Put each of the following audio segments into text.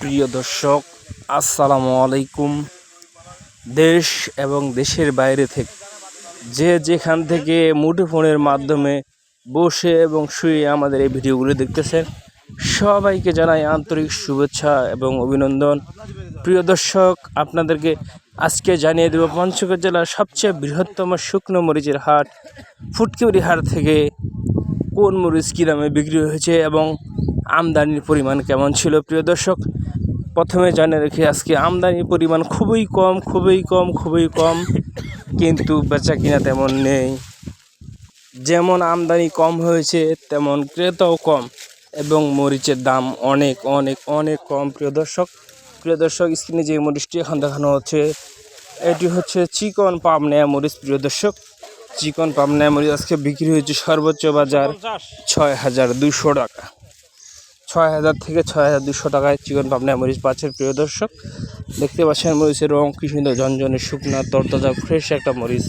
প্রিয় দর্শক, আসসালামু আলাইকুম। দেশ এবং দেশের বাইরে থেকে যে যেখান থেকে মুঠোফোনের মাধ্যমে বসে এবং শুয়ে আমাদের এই ভিডিওগুলো দেখতেছেন, সবাইকে জানাই আন্তরিক শুভেচ্ছা এবং অভিনন্দন। প্রিয় দর্শক, আপনাদেরকে আজকে জানিয়ে দেব পঞ্চগড় জেলার সবচেয়ে বৃহত্তম শুকনো মরিচের হাট, ফুটকিউরি হাট থেকে কোন মরিচ কী দামে বিক্রি হয়েছে এবং আমদানির পরিমাণ কেমন ছিল? প্রিয় দর্শক, প্রথমে জানিয়ে রেখে আজকে আমদানির পরিমাণ খুবই কম খুবই কম খুবই কম, কিন্তু বেচা কিনা তেমন নেই। যেমন আমদানি কম হয়েছে, তেমন ক্রেতাও কম এবং মরিচের দাম অনেক অনেক অনেক কম। প্রিয় দর্শক প্রিয় দর্শক, স্ক্রিনে যে মরিচটি এখন দেখানো হচ্ছে, এটি হচ্ছে চিকন পাবনায়া মরিচ। প্রিয় দর্শক চিকন পাবনায়া মরিচ আজকে বিক্রি হয়েছে সর্বোচ্চ বাজার ছয় হাজার দুশো টাকা। ছয় হাজার থেকে ছয় হাজার দুশো টাকায় চিকন পাবনায় মরিচ পাচ্ছেন প্রিয় দর্শক। দেখতে পাচ্ছেন মরিচের রং কি সুন্দর ঝনঝনে শুকনা তরতাজা ফ্রেশ একটা মরিচ।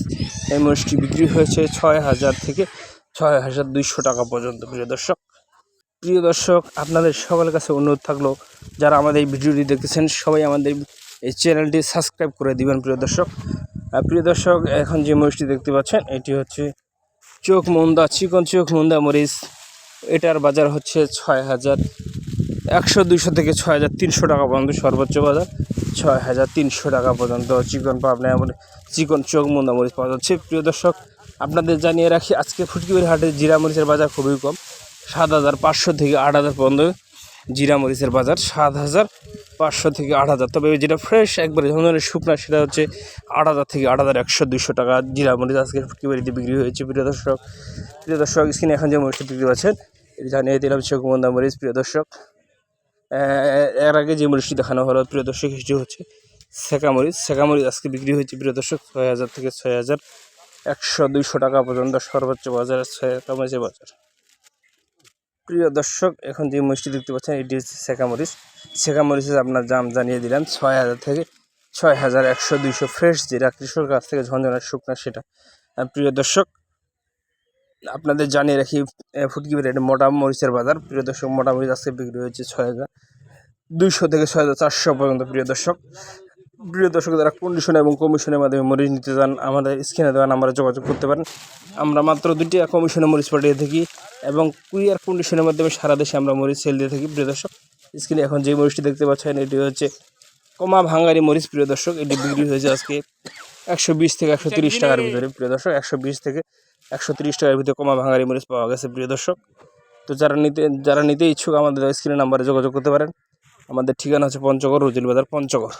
এই মরিচটি বিক্রি হয়েছে ছয় হাজার থেকে ছয় হাজার দুইশো টাকা পর্যন্ত প্রিয় দর্শক। প্রিয় দর্শক আপনাদের সকলের কাছে অনুরোধ থাকল যারা আমাদের এই ভিডিওটি দেখতেছেন সবাই আমাদের এই চ্যানেলটি সাবস্ক্রাইব করে দিবেন প্রিয় দর্শক। প্রিয় দর্শক, এখন যে মরিচটি দেখতে পাচ্ছেন, এটি হচ্ছে চোখ মুন্দা, চিকন চোখ মুন্দা মরিচ। এটার বাজার হচ্ছে ছয় হাজার একশো দুইশো থেকে ছয় হাজার তিনশো টাকা পর্যন্ত, সর্বোচ্চ বাজার ছয় হাজার তিনশো টাকা পর্যন্ত। চিকন পাবনা এমন চিকন চোখ মুন্দা মরিচ পাওয়া যাচ্ছে। প্রিয় দর্শক, আপনাদের জানিয়ে রাখি, আজকে ফুটকিবির হাটে জিরা মরিচের বাজার খুবই কম, সাত হাজার পাঁচশো থেকে আট হাজার পর্যন্ত। জিরা মরিচের বাজার সাত হাজার পাঁচশো থেকে আট হাজার। তবে যেটা ফ্রেশ একবারে ধরনের শুকনা, সেটা হচ্ছে আট হাজার থেকে আট হাজার একশো দুশো টাকা জিরা মরিচ আজকে ফুটকিবাড়িতে বিক্রি হয়েছে? প্রিয় দর্শক প্রিয় দর্শক স্ক্রিনে এখন যে মরিচটি বিক্রি পাচ্ছেন জানিয়ে দিলাম চোখমন্দা মরিচ, প্রিয় দর্শক। এর আগে যে মরিচটি দেখানো হলো, প্রিয় দর্শক, সেটি হচ্ছে সেকা মরিচ। সেকা মরিচ আজকে বিক্রি হয়েছে, প্রিয় দর্শক, ছয় হাজার থেকে ছয় হাজার একশো দুইশো টাকা পর্যন্ত সর্বোচ্চ বাজার, সেকা মরিচের বাজার। প্রিয় দর্শক, এখন যে মরিচটি দেখতে পাচ্ছেন, এটি হচ্ছে সেকা মরিচ। সেকা মরিচের আপনার দাম জানিয়ে দিলাম, ছয় হাজার থেকে ছয় হাজার একশো দুইশো ফ্রেশ, যেটা কৃষকের কাছ থেকে ঝঞ্ঝনা শুকনা সেটা। প্রিয় দর্শক, আপনাদের জানিয়ে রাখি ফুটকি রেট মোটা মরিচের বাজার। প্রিয় দর্শক, মোটা মরিচ আজকে বিক্রি হয়েছে ছয় হাজার দুইশো থেকে ছয় হাজার চারশো পর্যন্ত, প্রিয় দর্শক। প্রিয় দর্শক, যারা কন্ডিশন এবং কমিশনের মাধ্যমে মরিচ নিতে চান, আমাদের স্ক্রিনে দেওয়া নাম্বারে যোগাযোগ করতে পারেন। আমরা মাত্র দুটি কমিশনে মরিচ পাঠিয়ে থাকি। এবং কুরিয়ার কন্ডিশনের মাধ্যমে সারা দেশে আমরা মরিচ সেল দিয়ে থাকি প্রিয় দর্শক। স্ক্রিনে এখন যে মরিচটি দেখতে পাচ্ছেন এটি হচ্ছে কমা ভাঙ্গারি মরিচ প্রিয় দর্শক। এটি বিক্রি হয়েছে আজকে একশো বিশ থেকে একশো তিরিশ টাকার ভিতরে প্রিয় দর্শক। একশো বিশ থেকে একশো তিরিশ টাকার ভিতরে কমা ভাঙ্গারি মরিচ পাওয়া গেছে প্রিয় দর্শক। তো যারা নিতে যারা নিতে ইচ্ছুক আমাদের স্ক্রিনে নাম্বারে যোগাযোগ করতে পারেন। আমাদের ঠিকানা হচ্ছে পঞ্চগড় রুজিল বাজার পঞ্চগড়।